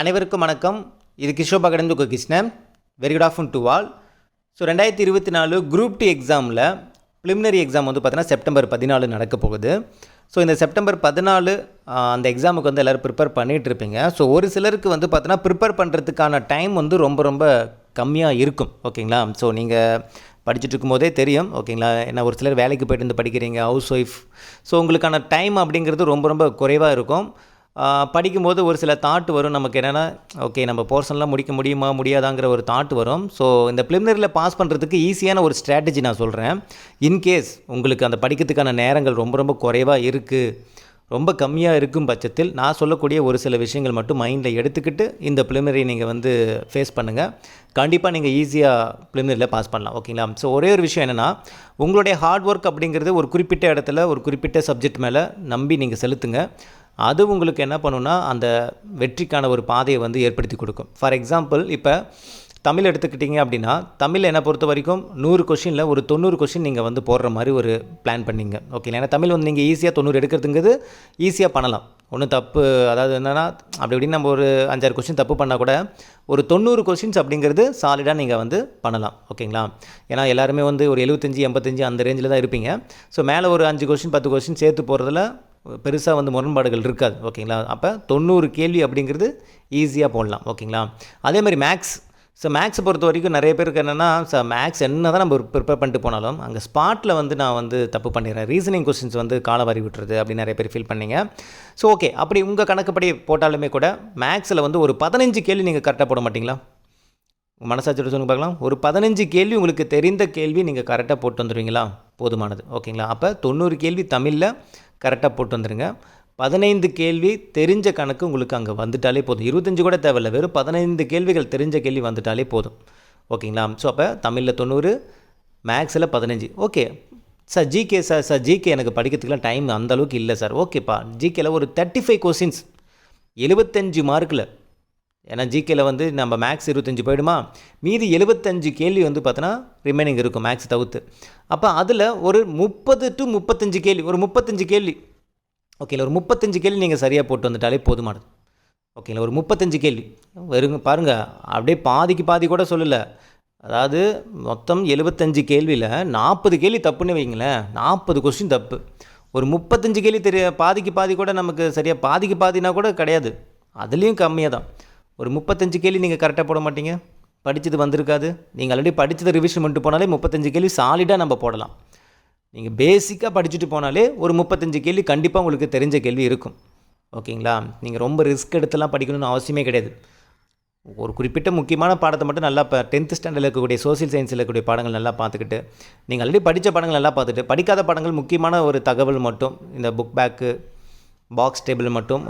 அனைவருக்கும் வணக்கம். இது கிஷோபா கடந்து Krishnan. Very good afternoon to all so ரெண்டாயிரத்தி இருபத்தி நாலு குரூப் டி எக்ஸாமில் ப்ளிமினரி எக்ஸாம் வந்து பார்த்தீங்கன்னா செப்டம்பர் பதினாலு நடக்க போகுது. ஸோ இந்த செப்டம்பர் பதினாலு அந்த எக்ஸாமுக்கு வந்து எல்லோரும் ப்ரிப்பேர் பண்ணிகிட்டு இருப்பீங்க. ஸோ ஒரு சிலருக்கு வந்து பார்த்தீங்கன்னா ப்ரிப்பேர் பண்ணுறதுக்கான டைம் வந்து ரொம்ப ரொம்ப கம்மியாக இருக்கும். ஓகேங்களா ஸோ நீங்கள் படிச்சுட்டு இருக்கும்போதே தெரியும். ஓகேங்களா ஏன்னா ஒரு சிலர் வேலைக்கு போயிட்டு வந்து படிக்கிறீங்க ஹவுஸ் ஒய்ஃப் ஸோ உங்களுக்கான டைம் அப்படிங்கிறது ரொம்ப ரொம்ப குறைவாக இருக்கும். படிக்கும்போது ஒரு சில தாட் வரும். நமக்கு என்னென்னா ஓகே நம்ம போர்ஷன்லாம் முடிக்க முடியுமா முடியாதாங்கிற ஒரு தாட் வரும். ஸோ இந்த ப்ரிலிமினரியில் பாஸ் பண்ணுறதுக்கு ஈஸியான ஒரு ஸ்ட்ராட்டஜி நான் சொல்கிறேன் இன்கேஸ் உங்களுக்கு அந்த படிக்கிறதுக்கான நேரங்கள் ரொம்ப ரொம்ப குறைவாக இருக்குது ரொம்ப கம்மியாக இருக்கும் பட்சத்தில் நான் சொல்லக்கூடிய ஒரு சில விஷயங்கள் மட்டும் மைண்டில் எடுத்துக்கிட்டு இந்த ப்ரிலிமினரி நீங்கள் வந்து ஃபேஸ் பண்ணுங்கள் கண்டிப்பாக நீங்கள் ஈஸியாக ப்ரிலிமினரியில் பாஸ் பண்ணலாம் ஓகேங்களா ஸோ ஒரே ஒரு விஷயம் என்னென்னா உங்களுடைய ஹார்ட் ஒர்க் அப்படிங்கிறது ஒரு குறிப்பிட்ட இடத்துல ஒரு குறிப்பிட்ட சப்ஜெக்ட் மேலே நம்பி நீங்கள் செலுத்துங்க. அது உங்களுக்கு என்ன பண்ணுன்னா அந்த வெற்றிக்கான ஒரு பாதையை வந்து ஏற்படுத்தி கொடுக்கும். ஃபார் எக்ஸாம்பிள் இப்போ தமிழ் எடுத்துக்கிட்டிங்க அப்படின்னா தமிழ் என்னை பொறுத்த வரைக்கும் நூறு கொஷினில் ஒரு தொண்ணூறு கொஷின் நீங்கள் வந்து போடுற மாதிரி ஒரு பிளான் பண்ணிங்க. ஓகே ஏன்னா தமிழ் வந்து நீங்கள் ஈஸியாக தொண்ணூறு எடுக்கிறதுங்கிறது ஈஸியாக பண்ணலாம். ஒன்றும் தப்பு அதாவது என்னென்னா அப்படி இப்படின்னு நம்ம ஒரு அஞ்சாறு கொஷின் தப்பு பண்ணால் கூட ஒரு தொண்ணூறு கொஷின்ஸ் அப்படிங்கிறது சாலிடாக நீங்கள் வந்து பண்ணலாம். ஓகேங்களா ஏன்னா எல்லாருமே வந்து ஒரு எழுபத்தஞ்சி எண்பத்தஞ்சு அந்த ரேஞ்சில் தான் இருப்பீங்க. ஸோ மேலே ஒரு அஞ்சு கொஷின் பத்து கொஷின் சேர்த்து போகிறதுல பெருசாக வந்து முரண்பாடுகள் இருக்காது ஓகேங்களா? அப்போ தொண்ணூறு கேள்வி அப்படிங்கிறது ஈஸியாக போடலாம் ஓகேங்களா? அதே மாதிரி மேக்ஸ் ஸோ மேக்ஸை பொறுத்த வரைக்கும் நிறைய பேருக்கு என்னென்னா ஸோ மேக்ஸ் என்ன தான் நம்ம ப்ரிப்பேர் பண்ணிட்டு போனாலும் அங்கே ஸ்பாட்டில் வந்து நான் வந்து தப்பு பண்ணிடுறேன். ரீசனிங் கொஸ்டின்ஸ் வந்து காலவாரி விட்டுறது அப்படின்னு நிறைய பேர் ஃபீல் பண்ணீங்க. ஸோ ஓகே அப்படி உங்கள் கணக்குப்படி போட்டாலுமே கூட மேக்ஸில் வந்து ஒரு பதினஞ்சு கேள்வி நீங்கள் கரெக்டாக போட மாட்டிங்களா? உங்கள் மனசாட்சியோட சொல்லுங்க பார்க்கலாம். ஒரு பதினஞ்சு கேள்வி உங்களுக்கு தெரிந்த கேள்வி நீங்கள் கரெக்டாக போட்டு வந்துடுவீங்களா போதுமானது ஓகேங்களா? அப்போ தொண்ணூறு கேள்வி தமிழில் கரெக்டாக போட்டு வந்துடுங்க பதினைந்து கேள்வி தெரிஞ்ச கணக்கு உங்களுக்கு அங்கே வந்துட்டாலே போதும். இருபத்தஞ்சு கூட தேவையில்ல. வெறும் பதினைந்து கேள்விகள் தெரிஞ்ச கேள்வி வந்துட்டாலே போதும். ஓகேங்களா? ஸோ அப்போ தமிழில் தொண்ணூறு மேக்ஸில் பதினஞ்சு. Okay sir GK sir sir GK எனக்கு படிக்கிறதுக்குலாம் டைம் அந்தளவுக்கு இல்லை சார் ஓகேப்பா ஜிகேல ஒரு தேர்ட்டி ஃபைவ் கொஸ்டின்ஸ் எழுபத்தஞ்சு மார்க்கில் ஏன்னா ஜிகேல வந்து நம்ம மேக்ஸ் இருபத்தஞ்சு போயிடுமா? மீதி எழுபத்தஞ்சு கேள்வி வந்து பார்த்தோன்னா ரிமைனிங் இருக்கும் மேக்ஸ் தவிர்த்து. அப்போ அதில் ஒரு முப்பது டு முப்பத்தஞ்சு கேள்வி ஒரு முப்பத்தஞ்சு கேள்வி. ஓகேல ஒரு முப்பத்தஞ்சு கேள்வி நீங்கள் சரியாக போட்டு வந்துட்டாலே போதுமானது. ஓகேங்களா ஒரு முப்பத்தஞ்சு கேள்வி. வருங்க பாருங்கள் அப்படியே பாதிக்கு பாதி கூட சொல்லலை. அதாவது மொத்தம் எழுபத்தஞ்சு கேள்வியில் நாற்பது கேள்வி தப்புன்னு வைங்களேன் நாற்பது கொஸ்டின் தப்பு. ஒரு முப்பத்தஞ்சு கேள்வி தெரிய பாதிக்கு பாதி கூட நமக்கு சரியாக பாதிக்கு பாதினா கூட கிடையாது. அதுலேயும் கம்மியாக தான் ஒரு முப்பத்தஞ்சு கேள்வி நீங்கள் கரெக்டாக போட மாட்டீங்க. படித்தது வந்திருக்காது. நீங்கள் ஆல்ரெடி படித்ததை ரிவிஷன் பண்ணிட்டு போனாலே முப்பத்தஞ்சு கேள்வி சாலிடாக நம்ம போடலாம். நீங்கள் பேசிக்காக படிச்சுட்டு போனாலே ஒரு முப்பத்தஞ்சு கேள்வி கண்டிப்பாக உங்களுக்கு தெரிஞ்ச கேள்வி இருக்கும். ஓகேங்களா? நீங்கள் ரொம்ப ரிஸ்க் எடுத்துலாம் படிக்கணும்னு அவசியமே கிடையாது. ஒரு குறிப்பிட்ட முக்கியமான பாடத்தை மட்டும் நல்லா இப்போ டென்த்து ஸ்டாண்டர்டில் இருக்கக்கூடிய சோசியல் சயின்ஸில் இருக்கக்கூடிய பாடங்கள் நல்லா பார்த்துக்கிட்டு நீங்கள் ஆல்ரெடி படித்த பாடங்கள் நல்லா பார்த்துட்டு படிக்காத பாடங்கள் முக்கியமான ஒரு தகவல் மட்டும் இந்த புக் பேக்கு பாக்ஸ் டேபிள் மட்டும்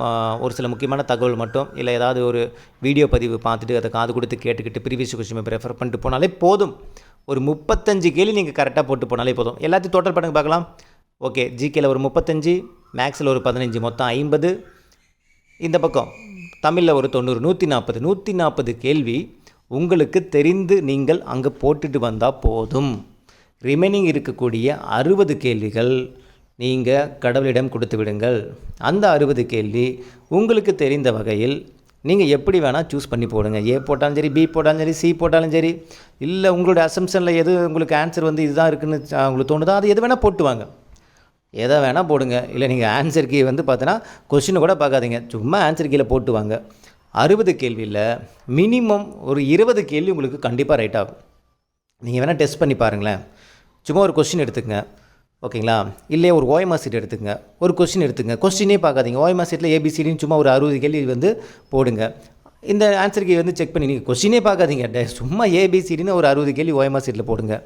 ஒரு சில முக்கியமான தகவல் மட்டும் இல்லை ஏதாவது ஒரு வீடியோ பதிவு பார்த்துட்டு அதை காது கொடுத்து கேட்டுக்கிட்டு ப்ரீவியஸ் கொஸ்டின் பேப்பர் ரெஃபர் பண்ணிட்டு போனாலே போதும். ஒரு முப்பத்தஞ்சு கேள்வி நீங்கள் கரெக்டாக போட்டு போனாலே போதும். எல்லாத்தையும் டோட்டல் பண்ணுங்க பார்க்கலாம். ஓகே ஜிகேல ஒரு முப்பத்தஞ்சு மேக்ஸில் ஒரு பதினஞ்சு மொத்தம் ஐம்பது. இந்த பக்கம் தமிழில் ஒரு தொண்ணூறு நூற்றி நாற்பது நூற்றி நாற்பது கேள்வி உங்களுக்கு தெரிந்து நீங்கள் அங்கே போட்டுட்டு வந்தால் போதும். ரிமைனிங் இருக்கக்கூடிய அறுபது கேள்விகள். நீங்கள் கடவுளிடம் கொடுத்து விடுங்கள். அந்த அறுபது கேள்வி உங்களுக்கு தெரிந்த வகையில் நீங்கள் எப்படி வேணால் சூஸ் பண்ணி போடுங்க. ஏ போட்டாலும் சரி பி போட்டாலும் சரி சி போட்டாலும் சரி. இல்லை உங்களோட அசம்ஷனில் எது உங்களுக்கு ஆன்சர் வந்து இதுதான் இருக்குன்னு உங்களுக்கு தோணுதோ அது எது வேணால் போட்டுவாங்க. எதை வேணால் போடுங்க. இல்லை நீங்கள் ஆன்சர் கீ வந்து பார்த்தீங்கன்னா கொஷினை கூட பார்க்காதீங்க. சும்மா ஆன்சர் கீழே போட்டுவாங்க. அறுபது கேள்வியில் மினிமம் ஒரு இருபது கேள்வி உங்களுக்கு கண்டிப்பாக ரைட் ஆகும். நீங்கள் வேணால் டெஸ்ட் பண்ணி பாருங்களேன். சும்மா ஒரு கொஸ்டின் எடுத்துக்கங்க. ஓகேங்களா? இல்லை ஒரு ஓயமா சீட் எடுத்துங்க. ஒரு கொஸ்டின் எடுத்துங்க. கொஸ்டினே பார்க்காதீங்க. ஓயமா சீட்டில் ஏபிசிடின்னு சும்மா ஒரு அறுபது கேள்வி வந்து போடுங்க. இந்த ஆன்சர் கீ வந்து செக் பண்ணி நீங்கள் கொஸ்டினே பார்க்காதீங்க. சும்மா ஏபிசிடின்னு ஒரு அறுபது கேள்வி ஓஎம்ஆ சீட்டில் போடுங்க.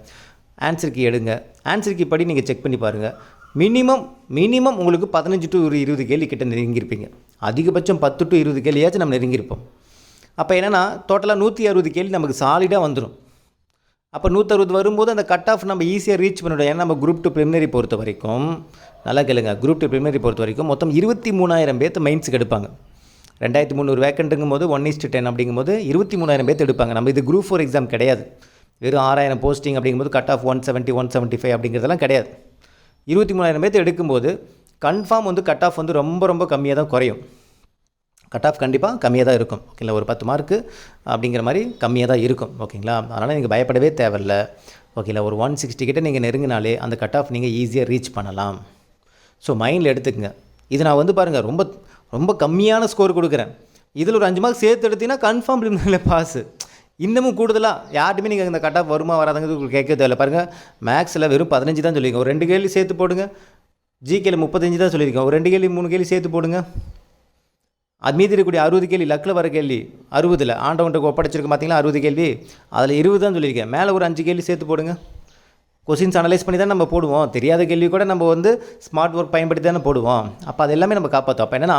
ஆன்சர் கீ எடுங்க. ஆன்சர் கீ படி நீங்கள் செக் பண்ணி பாருங்கள் மினிமம் மினிமம் உங்களுக்கு பதினஞ்சு டு ஒரு இருபது கேள்வி கிட்ட நெருங்கியிருப்பீங்க. அதிகபட்சம் பத்து டு இருபது கேள்வியாச்சும் நம்ம நெருங்கியிருப்போம். அப்போ என்னென்னா டோட்டலாக நூற்றி அறுபது கேள்வி நமக்கு சாலிடாக வந்துடும் அப்போ நூற்றறுபது வரும்போது அந்த கட் ஆஃப் நம்ம ஈஸியாக ரீச் பண்ணிவிடும் ஏன்னா நம்ம குரூப் டூ ப்ரிமினரி பொறுத்த வரைக்கும் நல்லா கேளுங்க குரூப் டூ ப்ரிமினரி பொறுத்த வரைக்கும் மொத்தம் இருபத்தி மூணாயிரம் பேர்த்து மெயின்ஸுக்கு எடுப்பாங்க. ரெண்டாயிரத்தி முந்நூறு வேக்கண்ட்டுங்கும் போது ஒன் இஸ்ட் டென் அப்படிங்கும்போது இருபத்தி மூணாயிரம் பேர்த்து எடுப்பாங்க. நம்ம இது குரூப் ஃபோர் எக்ஸாம் கிடையாது. வெறும் ஆறாயிரம் போஸ்டிங் அப்படிங்கும்போது cut off one seventy one seventy five அப்படிங்கிறதெல்லாம் கிடையாது. இருபத்தி மூணாயிரம் பேர்த்து எடுக்கும்போது கன்ஃபார்ம் வந்து கட் ஆஃப் வந்து ரொம்ப ரொம்ப கம்மியாக தான் குறையும். கட் ஆஃப் கண்டிப்பாக கம்மியாக தான் இருக்கும். ஓகேங்களா ஒரு பத்து மார்க்கு அப்படிங்கிற மாதிரி கம்மியாக தான் இருக்கும். ஓகேங்களா அதனால் நீங்கள் பயப்படவே தேவையில்ல. ஓகேங்களா ஒரு ஒன் சிக்ஸ்டி கிட்டே நீங்கள் நெருங்கினாலே அந்த கட் ஆஃப் நீங்கள் ஈஸியாக ரீச் பண்ணலாம். ஸோ மைண்டில் எடுத்துக்கங்க. இது நான் வந்து பாருங்கள் ரொம்ப ரொம்ப கம்மியான ஸ்கோர் கொடுக்குறேன். இதில் ஒரு அஞ்சு மார்க் சேர்த்து எடுத்தீங்கன்னா கன்ஃபார்ம் ப்ரிலிமினரியில் பாஸு இன்னமும் கூடுதலாக யார்ட்டுமே நீங்கள் இந்த கட் ஆஃப் வருமா வராதுங்கிறது உங்களுக்கு கேட்க தேவையில்ல. பாருங்கள் மேக்ஸில் வெறும் பதினஞ்சு தான் சொல்லியிருக்கோம். ஒரு ரெண்டு கேள்வி சேர்த்து போடுங்க. ஜிகேல முப்பத்தஞ்சு தான் சொல்லியிருக்கோம். ஒரு ரெண்டு கேள்வி மூணு கேள்வி சேர்த்து போடுங்க. அது மீதி இருக்கக்கூடிய அறுபது கேள்வி லக்கில் வர கேள்வி அறுபதில். ஆண்டவன்ட்டு ஒப்படைச்சிருக்கு பார்த்தீங்களா? அறுபது கேள்வி. அதில் இருபது தான் சொல்லியிருக்கேன். மேலே ஒரு அஞ்சு கேள்வி சேர்த்து போடுங்க. கொஷின்ஸ் அனலைஸ் பண்ணி தான் நம்ம போடுவோம். தெரியாத கேள்வி கூட நம்ம வந்து ஸ்மார்ட் ஒர்க் பயன்படுத்தி தானே போடுவோம். அப்போ அது எல்லாமே நம்ம காப்பாற்றோம் அப்போ என்னென்னா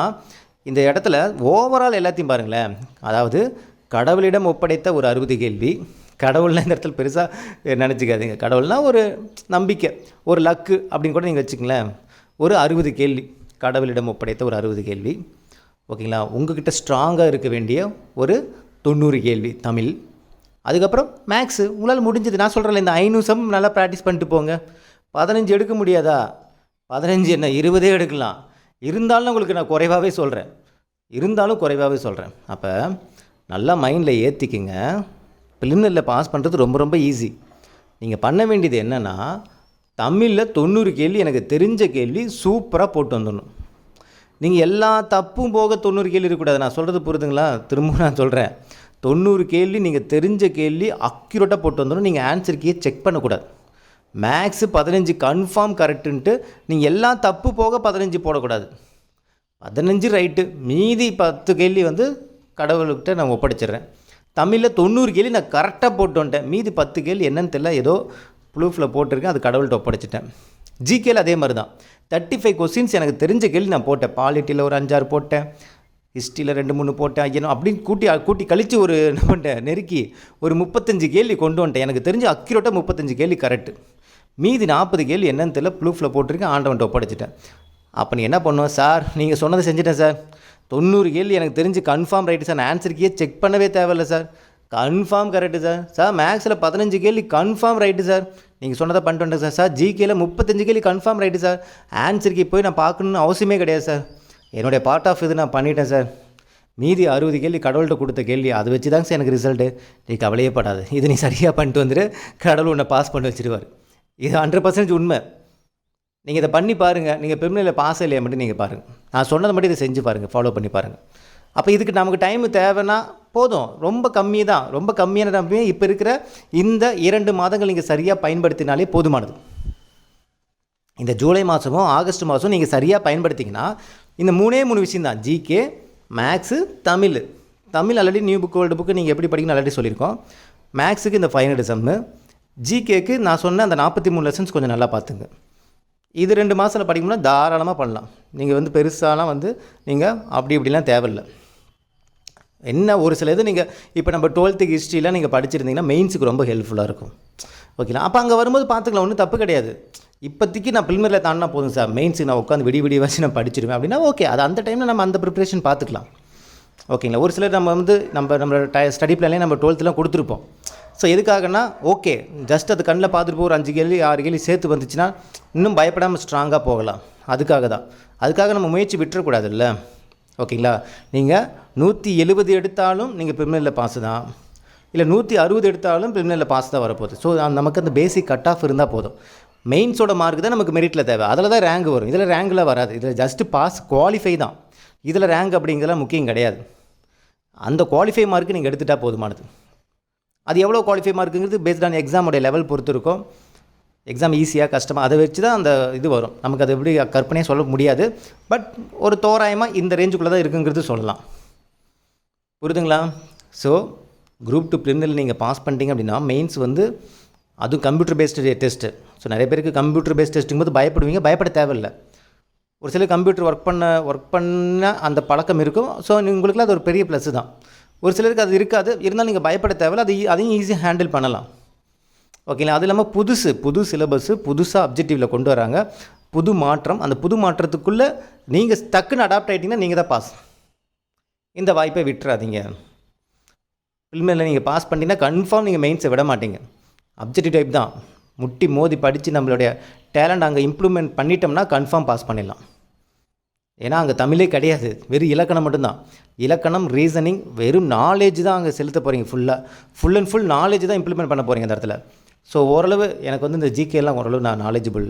இந்த இடத்துல ஓவரால் எல்லாத்தையும் பாருங்களேன். அதாவது கடவுளிடம் ஒப்படைத்த ஒரு அறுபது கேள்வி. கடவுள்லாம் இந்த இடத்துல பெருசாக நினச்சிக்காதீங்க. கடவுள்னா ஒரு நம்பிக்கை ஒரு லக்கு அப்படின்னு கூட நீங்கள் வச்சுக்கங்களேன். ஒரு அறுபது கேள்வி. கடவுளிடம் ஒப்படைத்த ஒரு அறுபது கேள்வி. ஓகேங்களா? உங்ககிட்ட ஸ்ட்ராங்காக இருக்க வேண்டிய ஒரு தொண்ணூறு கேள்வி தமிழ். அதுக்கப்புறம் மேக்ஸு உங்களால் முடிஞ்சது. நான் சொல்கிறேன் இந்த ஐநூறு சம் நல்லா ப்ராக்டிஸ் பண்ணிட்டு போங்க. பதினஞ்சு எடுக்க முடியாதா? பதினஞ்சு என்ன இருபதே எடுக்கலாம். இருந்தாலும் உங்களுக்கு நான் குறைவாகவே சொல்கிறேன் இருந்தாலும் குறைவாகவே சொல்கிறேன் அப்போ நல்லா மைண்டில் ஏற்றிக்கிங்க பிலிமினரியில் பாஸ் பண்ணுறது ரொம்ப ரொம்ப ஈஸி நீங்கள் பண்ண வேண்டியது என்னென்னா தமிழில் தொண்ணூறு கேள்வி எனக்கு தெரிஞ்ச கேள்வி சூப்பராக போட்டு வந்துடணும். நீங்கள் எல்லா தப்பும் போக தொண்ணூறு கேள்வி இருக்கக்கூடாது. நான் சொல்கிறது புரியுதுங்களா திரும்ப நான் சொல்கிறேன் தொண்ணூறு கேள்வி நீங்கள் தெரிஞ்ச கேள்வி அக்யூரேட்டாக போட்டு வந்துடும் நீங்கள் ஆன்சர் கீயை செக் பண்ணக்கூடாது. மேக்ஸு பதினஞ்சு கன்ஃபார்ம் கரெக்டுன்ட்டு நீங்கள் எல்லாம் தப்பு போக பதினஞ்சு போடக்கூடாது. பதினஞ்சு ரைட்டு மீதி பத்து கேள்வி வந்து கடவுள்கிட்ட நான் ஒப்படைச்சிடுறேன். தமிழில் தொண்ணூறு கேள்வி நான் கரெக்டாக போட்டு வந்துட்டேன். மீதி பத்து கேள்வி என்னன்னு தெரியல. ஏதோ ப்ளூஃபில் போட்டிருக்கேன். அது கடவுள்கிட்ட ஒப்படைச்சிட்டேன். ஜிகேல அதே மாதிரி தான் தேர்ட்டி ஃபைவ் கொஸ்டின்ஸ் எனக்கு தெரிஞ்ச கேள்வி நான் போட்டேன். பாலிட்டியில் ஒரு அஞ்சாறு போட்டேன். ஹிஸ்ட்ரியில் ரெண்டு மூணு போட்டேன். ஐயனோ அப்படின்னு கூட்டி கூட்டி கழித்து ஒரு என்ன பண்ணிட்டேன் நெருக்கி ஒரு முப்பத்தஞ்சு கேள்வி கொண்டு வந்துட்டேன். எனக்கு தெரிஞ்ச அக்யூரேட்டாக முப்பத்தஞ்சு கேள்வி கரெக்டு மீதி நாற்பது கேள்வி என்னன்னு தெரியல. ப்ளூஃபில் போட்டிருக்கேன். ஆண்டவன்ட்ட ஒப்படைச்சிட்டேன். அப்போ நீ என்ன பண்ணுவோம் சார் நீங்கள் சொன்னதை செஞ்சுட்டேன் சார் தொண்ணூறு கேள்வி எனக்கு தெரிஞ்சு கன்ஃபார்ம் ரைட்டு சார் நான் ஆன்சருக்கே செக் பண்ணவே தேவையில்ல sir confirm correct sir sir மேக்ஸில் பதினஞ்சு கேள்வி கன்ஃபார்ம் ரைட்டு சார் நீங்கள் சொன்னதை பண்ணிட்டு வந்தேன் சார் சார் ஜிகேல முப்பத்தஞ்சு கேள்வி கன்ஃபார்ம் ரைட்டு சார் ஆன்சருக்கு போய் நான் பார்க்கணுன்னு அவசியமே கிடையாது சார் என்னுடைய பார்ட் ஆஃப் இது நான் பண்ணிட்டேன் சார் மீதி அறுபது கேள்வி கடவுள்கிட்ட கொடுத்த கேள்வி அதை வச்சு தாங்க சார் எனக்கு ரிசல்ட்டு நீ கவலையே படாது. இது நீ சரியாக பண்ணிட்டு வந்துட்டு கடவுள் உன்னை பாஸ் பண்ணி வச்சிருவார். இது ஹண்ட்ரட் பர்சன்டேஜ் உண்மை. நீங்கள் இதை பண்ணி பாருங்கள் நீங்கள் பெருமையில் பாஸ் இல்லையா மட்டும் நீங்கள் பாருங்கள் நான் சொன்னதை மட்டும் இதை செஞ்சு பாருங்கள் ஃபாலோ பண்ணி பாருங்கள் அப்போ இதுக்கு நமக்கு டைம் தேவைன்னா போதும். ரொம்ப கம்மி தான் ரொம்ப கம்மியான நம்பியே இப்போ இருக்கிற இந்த இரண்டு மாதங்கள் நீங்கள் சரியாக பயன்படுத்தினாலே போதுமானது. இந்த ஜூலை மாதமும் ஆகஸ்ட் மாதம் நீங்கள் சரியாக பயன்படுத்திங்கன்னா இந்த மூணே மூணு விஷயம் தான் GK maths Tamil. Tamil already new book old book நீங்கள் எப்படி படிக்கணும் ஆல்ரெடி சொல்லியிருக்கோம். மேக்ஸுக்கு இந்த ஃபைவ் ஹண்ட்ரட் சம்மு ஜிகேக்கு நான் சொன்ன அந்த நாற்பத்தி மூணு லெசன்ஸ் கொஞ்சம் நல்லா பார்த்துங்க. இது ரெண்டு மாதத்தில் படிக்கணும்னா தாராளமாக பண்ணலாம். நீங்கள் வந்து பெருசாலாம் வந்து நீங்கள் அப்படி இப்படிலாம் தேவையில்லை. என்ன ஒரு சில இது நீங்கள் இப்போ நம்ம டுவெல்த்துக்கு ஹிஸ்ட்ரிலாம் நீங்கள் படிச்சிருந்தீங்கன்னா மெயின்ஸுக்கு ரொம்ப ஹெல்ப்ஃபுல்லாக இருக்கும். ஓகேங்களா அப்போ அங்கே வரும்போது பார்த்துக்கலாம் ஒன்றும் தப்பு கிடையாது. இப்போதைக்கு நான் ப்ரிலிமரியில் தாண்டினா போதும் சார் மெயின்ஸுக்கு நான் உட்காந்து விடி விடி வச்சு நான் படிச்சிருவேன் அப்படின்னா ஓகே அது அந்த டைமில் நம்ம அந்த ப்ரிப்ரேஷன் பார்த்துக்கலாம். ஓகேங்களா ஒரு சிலர் நம்ம வந்து நம்ம நம்மளோட டை ஸ்டடி பிளானே நம்ம டுவெல்த்துலாம் கொடுத்துருப்போம். ஸோ எதுக்காகனா ஓகே ஜஸ்ட் அது கண்ணில் பார்த்துட்டு போய் ஒரு அஞ்சு கேள்வி ஆறு கேள்வி சேர்த்து வந்துச்சுன்னா இன்னும் பயப்படாமல் ஸ்ட்ராங்காக போகலாம். அதுக்காக தான். அதுக்காக நம்ம முயற்சி விட்டுறக்கூடாதுல்ல? ஓகேங்களா? நீங்கள் நூற்றி எழுபது எடுத்தாலும் நீங்கள் பிரிமினலில் பாஸ் தான். இல்லை நூற்றி அறுபது எடுத்தாலும் பிரிமினலில் பாஸ் தான் வரப்போகுது. ஸோ நமக்கு அந்த பேசிக் கட் ஆஃப் இருந்தால் போதும். மெயின்ஸோட மார்க் தான் நமக்கு மெரிட்டில் தேவை. அதில் தான் ரேங்க் வரும். இதில் ரேங்கில் வராது. இதில் ஜஸ்ட்டு பாஸ் குவாலிஃபை தான். இதில் ரேங்க் அப்படிங்கிறதுலாம் முக்கியம் கிடையாது. அந்த குவாலிஃபை மார்க்கு நீங்கள் எடுத்துட்டால் போதுமானது. அது எவ்வளோ குவாலிஃபை மார்க்குங்கிறது பேஸ்ட் ஆன் எக்ஸாமோடைய லெவல் பொறுத்து இருக்கும். எக்ஸாம் ஈஸியாக கஷ்டமாக அதை வச்சு தான் அந்த இது வரும். நமக்கு அது எப்படி கற்பனையாக சொல்ல முடியாது. பட் ஒரு தோராயமாக இந்த ரேஞ்சுக்குள்ளே தான் இருக்குங்கிறது சொல்லலாம். புரியுதுங்களா ஸோ குரூப் டூ ப்ரிலிமினரி நீங்கள் பாஸ் பண்ணிட்டீங்க அப்படின்னா மெயின்ஸ் வந்து அதுவும் கம்ப்யூட்டர் பேஸ்டு டெஸ்ட்டு ஸோ நிறைய பேருக்கு கம்ப்யூட்டர் பேஸ்ட் டெஸ்ட்டுங்க போது பயப்படுவீங்க. பயப்பட தேவையில்லை. ஒரு சில கம்ப்யூட்டர் ஒர்க் பண்ண ஒர்க் பண்ண அந்த பழக்கம் இருக்கும். ஸோ உங்களுக்குலாம் அது ஒரு பெரிய ப்ளஸ் தான். ஒரு சிலருக்கு அது இருக்காது. இருந்தாலும் நீங்கள் பயப்பட தேவையில்ல. அது அதையும் ஈஸியாக ஹேண்டில் பண்ணலாம். ஓகேங்களா? அது இல்லாமல் புதுசு புது சிலபஸ்ஸு புதுசாக அப்ஜெக்டிவில் கொண்டு வராங்க. புது மாற்றம் அந்த புது மாற்றத்துக்குள்ளே நீங்கள் டக்குன்னு அடாப்ட் ஆகிட்டீங்கன்னா நீங்கள் தான் பாஸ் இந்த வாய்ப்பை விட்டுறாதீங்க. ஃபில்மில் நீங்கள் பாஸ் பண்ணிங்கன்னா கன்ஃபார்ம் நீங்கள் மெயின்ஸை விட மாட்டீங்க. அப்ஜெக்டிவ் டைப் தான். முட்டி மோதி படித்து நம்மளுடைய டேலண்ட் அங்கே இம்ப்ரூவ்மெண்ட் பண்ணிட்டோம்னா கன்ஃபார்ம் பாஸ் பண்ணிடலாம். ஏன்னா அங்கே தமிழே கிடையாது. வெறும் இலக்கணம் மட்டும்தான். இலக்கணம் ரீசனிங் வெறும் நாலேஜ் தான் அங்கே செலுத்த போகிறீங்க ஃபுல்லாக ஃபுல் அண்ட் ஃபுல் நாலேஜ் தான் இம்ப்ளிமெண்ட் பண்ண போகிறீங்க அந்த இடத்துல. ஸோ ஓரளவு எனக்கு வந்து இந்த ஜிகேலாம் எல்லாம் ஓரளவு நான் நாலேஜபிள்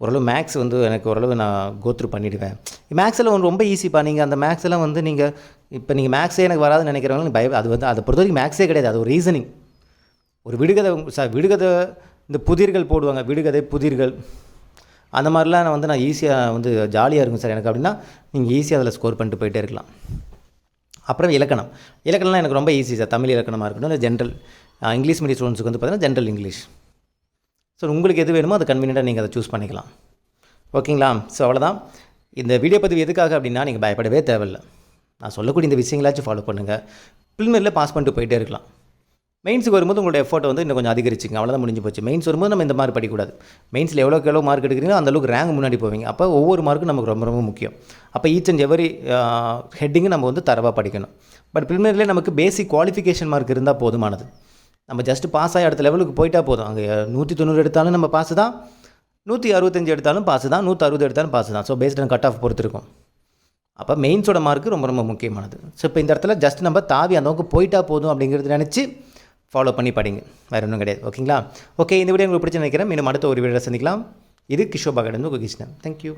ஓரளவு மேக்ஸ் வந்து எனக்கு ஓரளவு நான் கோத்ரூ பண்ணிவிடுவேன் மேக்ஸில் ஒன்று ரொம்ப ஈஸிப்பா நீங்கள் அந்த மேக்ஸ் எல்லாம் வந்து நீங்கள் இப்போ நீங்கள் மேக்ஸே எனக்கு வராதுன்னு நினைக்கிறவங்க பய அது வந்து அதை பொறுத்த வரைக்கும் மேக்ஸே கிடையாது. அது ஒரு ரீசனிங் ஒரு விடுகதை சார் விடுகதை இந்த புதிர்கள் போடுவாங்க விடுகதை புதிர்கள். அந்த மாதிரிலாம் நான் வந்து நான் ஈஸியாக வந்து ஜாலியாக இருக்கும் சார். எனக்கு அப்படின்னா நீங்கள் ஈஸியாக அதில் ஸ்கோர் பண்ணிட்டு போயிட்டே இருக்கலாம். அப்புறம் இலக்கணம். இலக்கணம்லாம் எனக்கு ரொம்ப ஈஸி சார். தமிழ் இலக்கணமாக இருக்கட்டும் இல்லை ஜென்ரல் இங்கிலீஷ் மீடியம் ஸ்டூடெண்ட்ஸுக்கு வந்து பார்த்தீங்கன்னா ஜென்ரல் இங்கிலீஷ் ஸோ உங்களுக்கு எது வேணுமோ அது கன்வீனியண்ட்டாக நீங்கள் அதை சூஸ் பண்ணிக்கலாம். ஓகேங்களா ஸோ அவ்வளோதான் இந்த வீடியோ பதிவு எதுக்காக அப்படின்னா நீங்கள் பயப்படவே தேவையில்லை. நான் சொல்லக்கூடிய இந்த விஷயங்களாச்சும் ஃபாலோ பண்ணுங்கள் ப்ரிலிமினரியில் பாஸ் பண்ணிட்டு போயிட்டே இருக்கலாம். மெயின்ஸுக்கு வரும்போது உங்களோட எஃபோர்ட் வந்து இன்னும் கொஞ்சம் அதிகரிச்சிங்க. அவ்வளோதான் முடிஞ்சு போச்சு. மெயின்ஸ் வரும்போது நம்ம இந்த மாதிரி படிக்கக்கூடாது. மெயின்ஸில் எவ்வளோக்கு எவ்வளோ மார்க் எடுக்கிறீங்களோ அந்த அளவுக்கு ரேங்க் முன்னாடி போவீங்க. அப்போ ஒவ்வொரு மார்க்கும் நமக்கு ரொம்ப ரொம்ப முக்கியம். அப்போ ஈச் அண்ட் எவரி ஹெட்டிங்கும் நம்ம வந்து தரவாக படிக்கணும். பட் ப்ரிலிமினரியில் நமக்கு பேசிக் குவாலிஃபிகேஷன் மார்க் இருந்தால் போதுமானது. நம்ம ஜஸ்ட் பாஸ் ஆகி அடுத்த லெவலுக்கு போயிட்டா போதும். அங்கே நூற்றி தொண்ணூறு எடுத்தாலும் நம்ம பாஸ் தான் நூற்றி அறுபத்தஞ்சு எடுத்தாலும் பாஸ் தான் நூற்றி அறுபது எடுத்தாலும் பாஸ் தான். So based on cut off பொறுத்திருக்கும் அப்போ மெயின்ஸோட மார்க்கு ரொம்ப ரொம்ப முக்கியமானது. ஸோ இப்போ இந்த இடத்துல ஜஸ்ட் நம்ம தாவி அந்த அளவுக்கு போயிட்டா போதும் அப்படிங்கிறது நினச்சி ஃபாலோ பண்ணி படிங்க. வேறு ஒன்றும் கிடையாது. ஓகேங்களா ஓகே இந்த வீடியோ உங்களுக்கு பிடிச்சி நினைக்கிறேன். மீண்டும் அடுத்த ஒரு வீடியோ சந்திக்கலாம். இது கிஷோபாகடன் கிருஷ்ணன் தேங்க்யூ